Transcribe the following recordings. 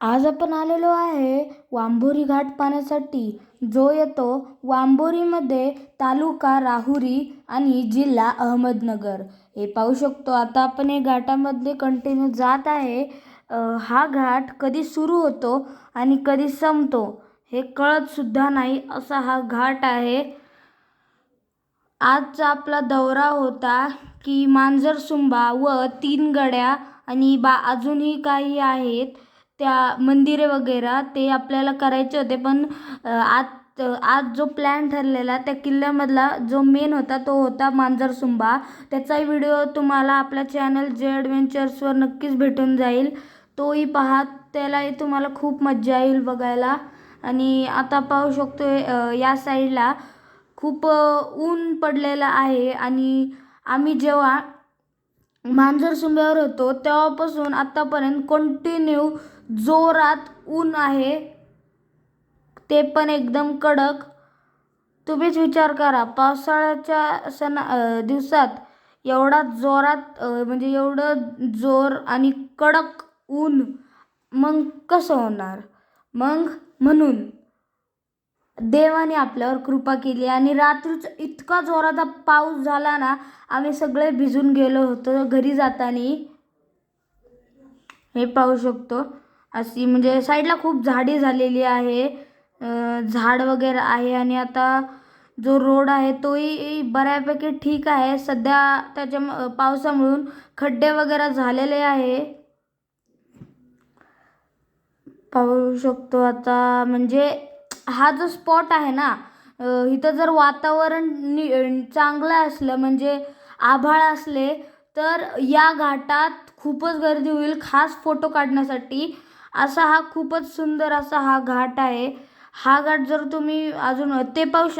आज आपण आलेलो आहे वांभोरी घाट पाहण्यासाठी. जो येतो वांभोरीमध्ये तालुका राहुरी आणि जिल्हा अहमदनगर. हे पाहू शकतो आता आपण हे घाटामध्ये कंटिन्यू जात आहे. हा घाट कधी सुरू होतो आणि कधी संपतो हे कळतसुद्धा नाही असा हा घाट आहे. आजचा आपला दौरा होता की मांजरसुंबा व तीन गड्या आणि बा अजूनही काही आहेत. त्या मंदिरे वगैरे ते आपल्याला करायचे होते पण आत आज जो प्लॅन ठरलेला त्या किल्ल्यामधला जो मेन होता तो होता मांजरसुंबा त्याचाही व्हिडिओ तुम्हाला आपल्या चॅनल जे ॲडव्हेंचर्सवर नक्कीच भेटून जाईल. तोही पहा त्यालाही तुम्हाला खूप मज्जा येईल बघायला. आणि आता पाहू शकतो या साईडला खूप ऊन पडलेलं आहे. आणि आम्ही जेव्हा मांजर शिंब्यावर होतो तेव्हापासून आत्तापर्यंत कंटिन्यू जोरात ऊन आहे. ते पण एकदम कडक. तुम्हीच विचार करा पावसाळ्याच्या सणा दिवसात एवढा जोरात म्हणजे एवढं जोर आणि कडक ऊन मग कसं होणार? मग म्हणून देवाने आपल्यावर कृपा केली आणि रात्रीच इतका जोराचा पाऊस झाला ना आम्ही सगळे भिजून गेलो होतो घरी जाताना. हे पाहू शकतो. अशी म्हणजे साईडला खूप झाडी झालेली आहे. झाड वगैरे आहे आणि आता जो रोड आहे तोही बऱ्यापैकी ठीक आहे. सध्या त्याच्या पावसामुळून खड्डे वगैरे झालेले आहे. पाहू शकतो आता म्हणजे हा जो स्पॉट आहे ना इथं जर वातावरण नि चांगलं असलं म्हणजे आभाळ असले तर या घाटात खूपच गर्दी होईल खास फोटो काढण्यासाठी. असा हा खूपच सुंदर असा हा घाट आहे. हा घाट जर तुम्ही अजून ते पाहू श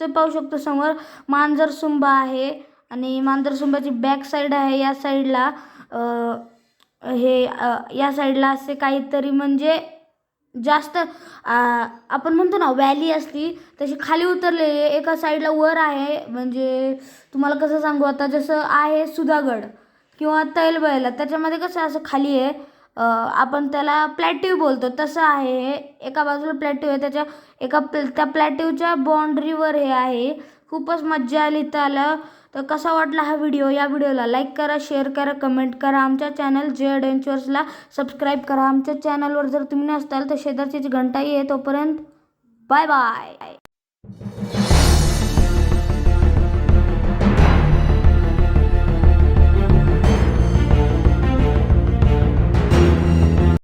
ते पाहू शकतो समोर मांजरसुंबा आहे आणि मांजरसुंबाची बॅक साईड आहे या साईडला हे या साईडला असे काहीतरी म्हणजे जास्त आपण म्हणतो ना व्हॅली असली तशी खाली उतरलेली आहे. एका साईडला वर आहे म्हणजे तुम्हाला कसं सांगू आता जसं आहे सुधागड किंवा तैलबैला त्याच्यामध्ये कसं असं खाली आहे आपण त्याला प्लॅटिव बोलतो तसं आहे हे एका बाजूला प्लॅटिव आहे त्याच्या एका प्ल त्या प्लॅटिवच्या बाउंड्रीवर हे आहे खूपच मज्जा आली त्याला. आलं तर कसा वाटला हा व्हिडिओ या व्हिडिओला लाईक करा शेअर करा कमेंट करा. आमच्या चॅनल जे अडव्हेंचर्सला सबस्क्राईब करा. आमच्या चॅनलवर जर तुम्ही नसताल तर शेजारचीच घंटाही आहे तोपर्यंत बाय बाय